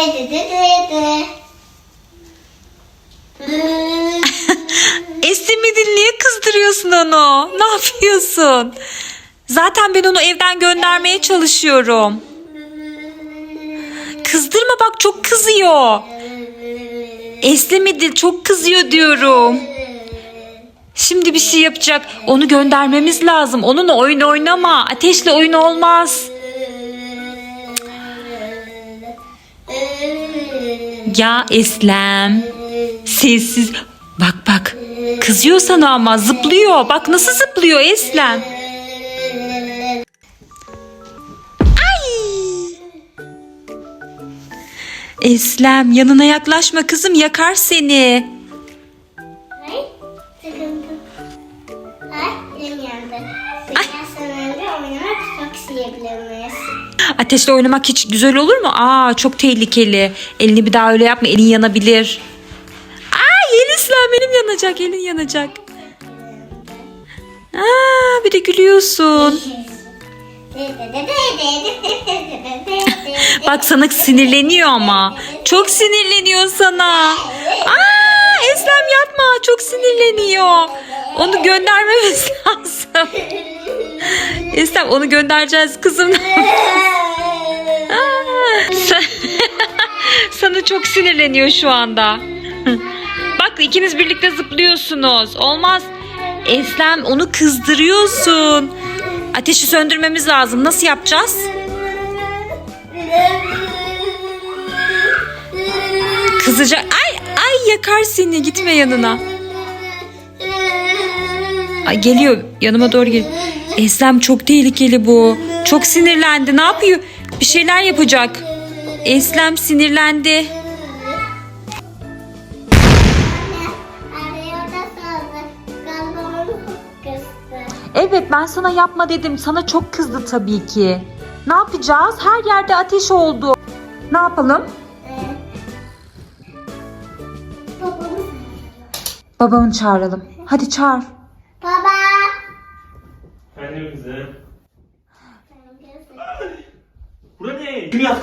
Eslemedin niye kızdırıyorsun onu? Ne yapıyorsun? Zaten ben onu evden göndermeye çalışıyorum. Kızdırma bak çok kızıyor. Eslemedi çok kızıyor diyorum. Şimdi bir şey yapacak. Onu göndermemiz lazım. Onunla oyun oynama. Ateşle oyun olmaz. Ya Eslem. Sessiz. Bak bak. Kızıyor sana ama zıplıyor. Bak nasıl zıplıyor Eslem. Eslem yanına yaklaşma kızım yakar seni. Ateşle oynamak hiç güzel olur mu? Aa çok tehlikeli. Elini bir daha öyle yapma. Elin yanabilir. Aa Yelisler benim yanacak. Elin yanacak. Aa bir de gülüyorsun. Bak sana sinirleniyor ama. Çok sinirleniyor sana. Aa Eslem yapma. Çok sinirleniyor. Onu göndermemiz lazım. Eslem onu göndereceğiz kızım. Sen- Sana çok sinirleniyor şu anda. Bak ikiniz birlikte zıplıyorsunuz. Olmaz. Eslem onu kızdırıyorsun. Ateşi söndürmemiz lazım. Nasıl yapacağız? Kızacak. Ay ay yakar seni. Gitme yanına. Ay geliyor. Yanıma doğru geliyor. Eslem çok tehlikeli bu. Çok sinirlendi. Ne yapıyor? Bir şeyler yapacak. Eslem sinirlendi. Evet ben sana yapma dedim. Sana çok kızdı tabii ki. Ne yapacağız? Her yerde ateş oldu. Ne yapalım? Babamı çağıralım. Hadi çağır.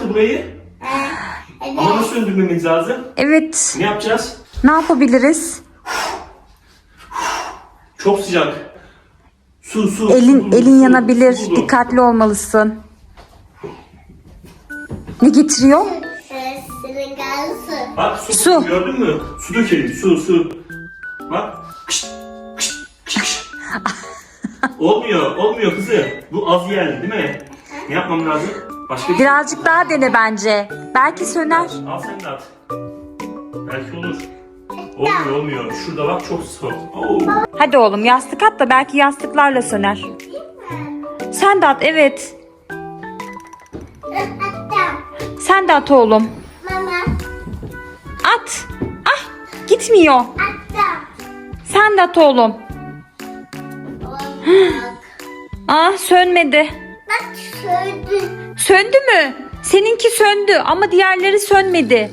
Burayı? Ama nasıl söndürmemiz lazım? Evet. Ne yapacağız? Ne yapabiliriz? Çok sıcak. Su su. Elin su, elin su, yanabilir. su. Dikkatli olmalısın. Ne getiriyor? Senin gazı. Bak su, Su. gördün mü? Su dökelim su su. Bak. Kışt, kışt, kışt, kışt. olmuyor olmuyor kızı. Bu az geldi değil mi? Ne yapmam lazım? Başka bir şey. Birazcık daha dene bence. Belki söner. Al sen de at. Belki olur. Olmuyor olmuyor. Şurada bak çok soğuk. Oo. Hadi oğlum yastık at da belki yastıklarla söner. Sen de at evet. Sen de at oğlum. Mama. At. Ah gitmiyor. Attım. Sen de at oğlum. Ah sönmedi. Bak şöyle. Söndü mü? Seninki söndü ama diğerleri sönmedi.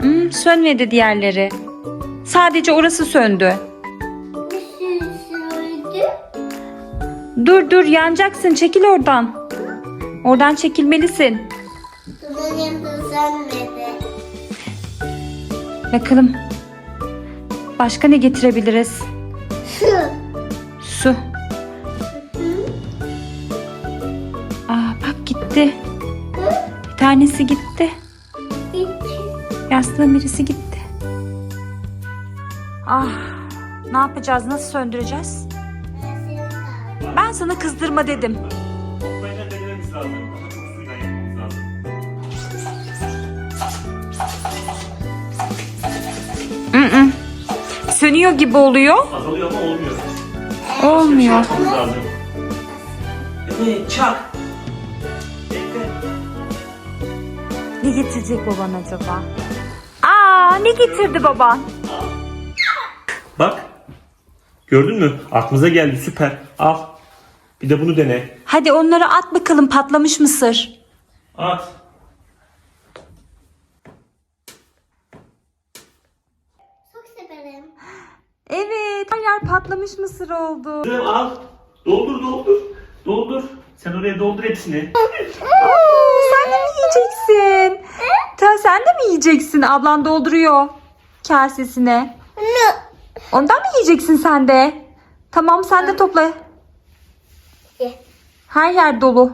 Hmm, sönmedi diğerleri. Sadece orası söndü. Bir sürü şöyle. Dur dur yanacaksın çekil oradan. Oradan çekilmelisin. Yanında sönmedi. Bakalım. Başka ne getirebiliriz? Şu. Su. Gitti. Bir tanesi gitti. Yastığın birisi gitti. Ah ne yapacağız? Nasıl söndüreceğiz? Ben sana kızdırma dedim. Lazım. Mm-mm. Sönüyor gibi oluyor. Azalıyor ama olmuyor. Olmuyor. Şey. Evet çak. Ne getirecek baban acaba? Aa ne getirdi baban? Bak. Gördün mü? Aklımıza geldi süper. Al. Bir de bunu dene. Hadi onları at bakalım patlamış mısır. At. Çok severim. Evet her yer patlamış mısır oldu. Kızım al. Doldur doldur. Doldur. Sen oraya doldur hepsini. Oo, sen de mi yiyeceksin? Yiyeceksin? Ablan dolduruyor kasesine. Ne? Ondan mı yiyeceksin sen de? Tamam sen de topla. Ye. Her yer dolu.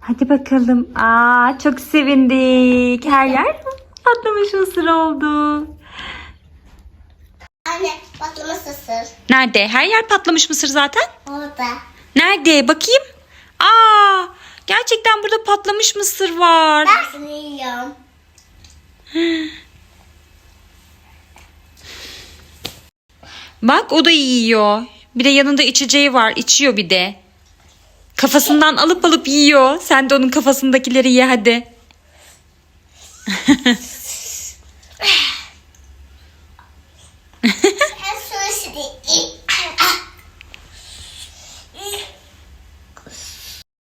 Hadi bakalım. Aa çok sevindik. Her yer patlamış mısır oldu. Anne patlama sısır. Nerede? Her yer patlamış mısır zaten. Orada. Nerede? Bakayım. Aa gerçekten burada patlamış mısır var. Ben seni yiyorum. Bak o da yiyor. Bir de yanında içeceği var. içiyor bir de. Kafasından alıp alıp yiyor. Sen de onun kafasındakileri ye hadi. En son şimdi.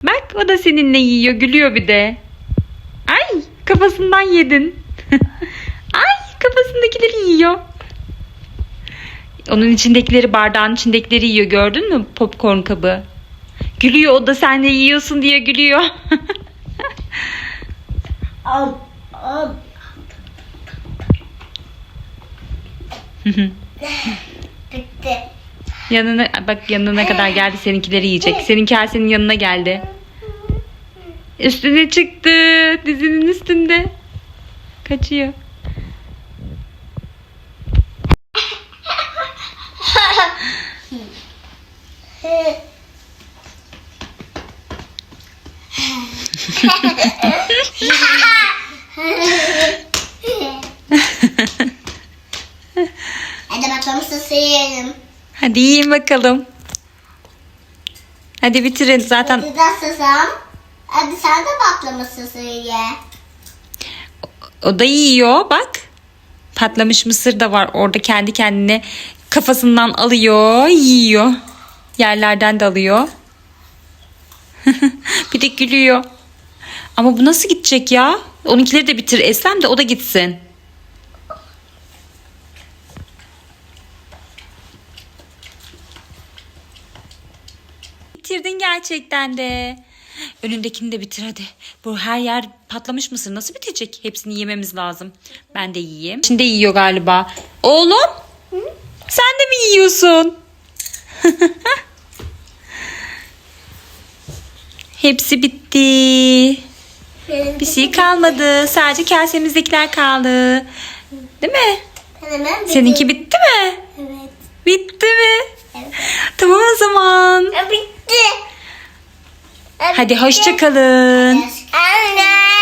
Bak o da seninle yiyor. Gülüyor bir de. Ay kafasından yedin. Ay kafasındakileri yiyor. Onun içindekileri bardağın içindekileri yiyor. Gördün mü popcorn kabı? Gülüyor o da sen de yiyorsun diye gülüyor. Am. Am. Bitti. yanına bak yanına kadar geldi seninkileri yiyecek. Senin kasenin yanına geldi. Üstüne çıktı. Dizinin üstünde. Kaçıyor. Hadi sısır yiyelim. Hadi yiyin bakalım. Hadi bitirin zaten Hadi da sısam. Hadi sen de patlama sısır ye. o da yiyor bak. Patlamış mısır da var orada kendi kendine kafasından alıyor yiyor. Yerlerden de alıyor. bir de gülüyor. Ama bu nasıl gidecek ya? Onunkileri de bitir Eslem de o da gitsin. Bitirdin gerçekten de. Önündekini de bitir hadi. Bu her yer patlamış mısır nasıl bitecek? Hepsini yememiz lazım. Ben de yiyeyim. Şimdi yiyor galiba. Oğlum sen de mi yiyorsun? Hepsi bitti. Bir şey kalmadı. Sadece kasemizdekiler kaldı. Değil mi? Seninki bitti mi? Evet. Bitti mi? Evet. Tamam o zaman. Bitti. Hadi hoşçakalın. Anne.